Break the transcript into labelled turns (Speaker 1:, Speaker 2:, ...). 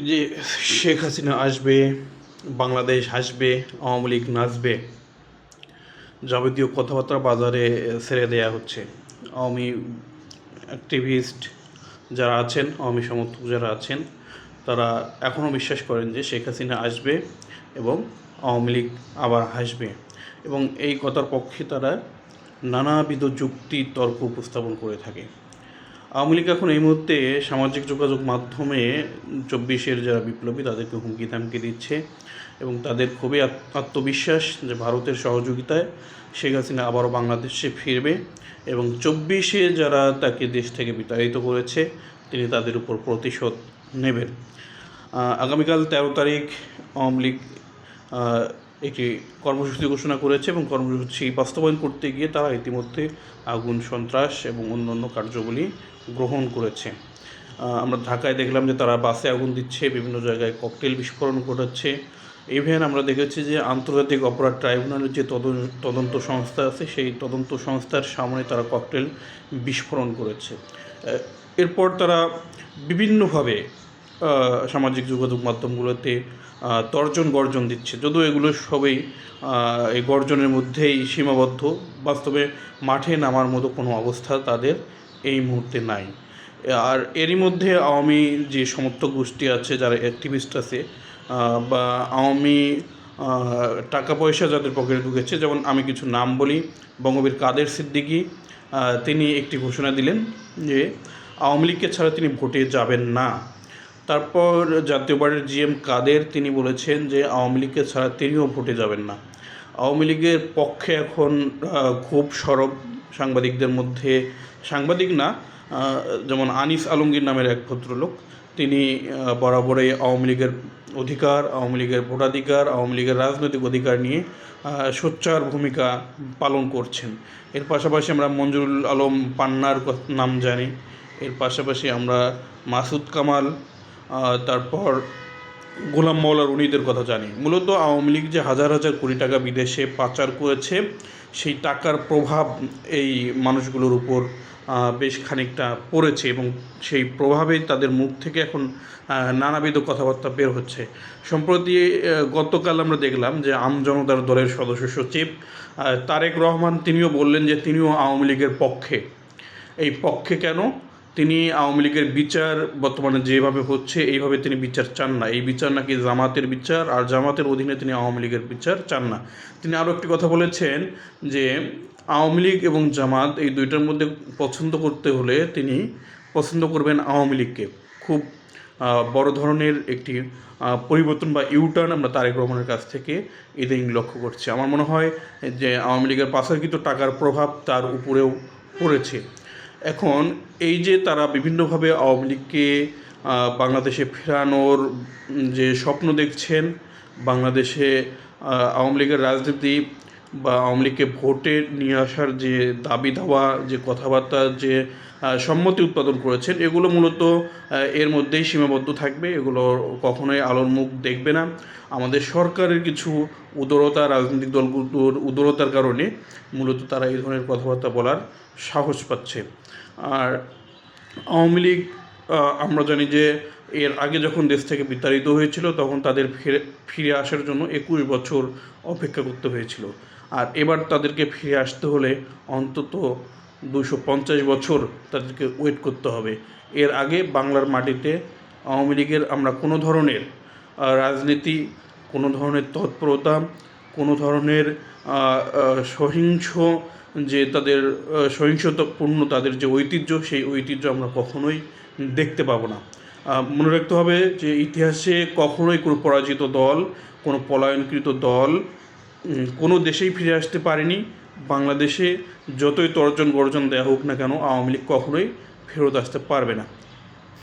Speaker 1: যে শেখ হাসিনা আসবে, বাংলাদেশ আসবে, আওয়ামী লীগ নাচবে, যাবতীয় কথাবার্তা বাজারে ছেড়ে দেয়া হচ্ছে। আওয়ামী অ্যাক্টিভিস্ট যারা আছেন, আওয়ামী সমর্থক যারা আছেন, তারা এখনও বিশ্বাস করেন যে শেখ হাসিনা আসবে এবং আওয়ামী লীগ আবার আসবে এবং এই কথার পক্ষে তারা নানাবিধ যুক্তি তর্ক উপস্থাপন করে থাকে। আওয়ামী লীগ এখন এই মুহূর্তে সামাজিক যোগাযোগ মাধ্যমে চব্বিশের যারা বিপ্লবী, তাদেরকে হুমকি থামকি দিচ্ছে এবং তাদের খুবই আত- আত্মবিশ্বাস যে ভারতের সহযোগিতায় শেখ হাসিনা আবারও বাংলাদেশে ফিরবে এবং চব্বিশে যারা তাকে দেশ থেকে বিতাড়িত করেছে, তিনি তাদের উপর প্রতিশোধ নেবেন। আগামীকাল তেরো তারিখ আওয়ামী লীগ একটি কর্মসূচি ঘোষণা করেছে এবং কর্মসূচি বাস্তবায়ন করতে গিয়ে তারা ইতিমধ্যে আগুন, সন্ত্রাস এবং অন্যান্য কার্যগুলি গ্রহণ করেছে। আমরা ঢাকায় দেখলাম যে তারা বাসে আগুন দিচ্ছে, বিভিন্ন জায়গায় ককটেল বিস্ফোরণ ঘটাচ্ছে। ইভেন আমরা দেখেছি যে আন্তর্জাতিক অপরাধ ট্রাইব্যুনালের যে তদন্ত সংস্থা আছে, সেই তদন্ত সংস্থার সামনে তারা ককটেল বিস্ফোরণ করেছে। এরপর তারা বিভিন্নভাবে সামাজিক যোগাযোগ মাধ্যমগুলোতে তর্জন গর্জন দিচ্ছে। যদিও এগুলো সবই এই গর্জনের মধ্যেই সীমাবদ্ধ। বাস্তবে মাঠে নামার মতো কোনো অবস্থা তাদের এই মুহূর্তে নাই। আর এরই মধ্যে আওয়ামী যে সমর্থক গোষ্ঠী আছে, যারা অ্যাক্টিভিস্ট আছে বা আওয়ামী টাকা পয়সা যাদের পকেটে ঢুকেছে, যেমন আমি কিছু নাম বলি, বঙ্গবীর কাদের সিদ্দিকী তিনি একটি ঘোষণা দিলেন যে আওয়ামী লীগকে ছাড়া তিনি ভোটে যাবেন না। তারপর জাতীয় পার্টির জি এম কাদের, তিনি বলেছেন যে আওয়ামী লীগকে ছাড়া তিনিও ভোটে যাবেন না। আওয়ামী লীগের পক্ষে এখন খুব সরব সাংবাদিকদের মধ্যে, সাংবাদিক না যেমন আনিস আলমগীর নামের এক ভদ্রলোক। তিনি বরাবরই আওয়ামী লীগের অধিকার, আওয়ামী লীগের ভোটাধিকার, আওয়ামী লীগের রাজনৈতিক অধিকার নিয়ে সোচ্চার ভূমিকা পালন করছেন। এর পাশাপাশি আমরা মঞ্জুরুল আলম পান্নার নাম জানি। এর পাশাপাশি আমরা মাসুদ কামাল তারপর গোলাম মৌলা রুনিদের কথা জানি। মূলত আওয়ামী লীগ যে হাজার হাজার কোটি টাকা বিদেশে পাচার করেছে, সেই টাকার প্রভাব এই মানুষগুলোর উপর বেশ খানিকটা পড়েছে এবং সেই প্রভাবেই তাদের মুখ থেকে এখন নানাবিধ কথাবার্তা বের হচ্ছে। সম্প্রতি গতকাল আমরা দেখলাম যে আমজনতার দলের সদস্য সচিব তারেক রহমান তিনিও বললেন যে তিনিও আওয়ামী লীগের পক্ষে। এই পক্ষে কেন? তিনি আওয়ামী লীগের বিচার বর্তমানে যেভাবে হচ্ছে, এইভাবে তিনি বিচার চান না। এই বিচার নাকি জামাতের বিচার, আর জামাতের অধীনে তিনি আওয়ামী লীগের বিচার চান না। তিনি আরও একটি কথা বলেছেন যে, আওয়ামী লীগ এবং জামাত এই দুইটার মধ্যে পছন্দ করতে হলে তিনি পছন্দ করবেন আওয়ামী লীগকে। খুব বড় ধরনের একটি পরিবর্তন বা ইউটার্ন আমরা তারেক রহমানের কাছ থেকে ইদানিং লক্ষ্য করছি। আমার মনে হয় যে, আওয়ামী লীগের পাশাকৃত টাকার প্রভাব তার উপরেও পড়েছে। এখন এই যে তারা বিভিন্নভাবে আওয়ামী লীগকে বাংলাদেশে ফেরানোর যে স্বপ্ন দেখছেন, বাংলাদেশে আওয়ামী লীগের রাজনীতি বা আওয়ামী লীগকে ভোটে নিয়ে আসার যে দাবি দাওয়া, যে কথাবার্তা, যে সম্মতি উৎপাদন করেছেন, এগুলো মূলত এর মধ্যেই সীমাবদ্ধ থাকবে। এগুলো কখনোই আলোর মুখ দেখবে না। আমাদের সরকারের কিছু উদারতা, রাজনৈতিক দলগুলোর উদারতার কারণে মূলত তারা এই ধরনের কথাবার্তা বলার সাহস পাচ্ছে। আর আওয়ামী লীগ আমরা জানি যে এর আগে যখন দেশ থেকে বিতাড়িত হয়েছিল, তখন তাদের ফিরে ফিরে আসার জন্য একুশ বছর অপেক্ষা করতে হয়েছিল। আর এবার তাদেরকে ফিরে আসতে হলে অন্তত দুশো পঞ্চাশ বছর তাদেরকে ওয়েট করতে হবে। এর আগে বাংলার মাটিতে আওয়ামী লীগের আমরা কোনো ধরনের রাজনীতি, কোনো ধরনের তৎপরতা, কোনো ধরনের সহিংস যে তাদের সহিংসতাপূর্ণ তাদের যে ঐতিহ্য, সেই ঐতিহ্য আমরা কখনোই দেখতে পাবো না। মনে রাখতে হবে যে ইতিহাসে কখনোই কোনো পরাজিত দল, কোনো পলায়নকৃত দল কোনো দেশেই ফিরে আসতে পারেনি। বাংলাদেশে যতই তর্জন গর্জন দেওয়া হোক না কেন, আওয়ামী লীগ কখনোই ফেরত আসতে পারবে না।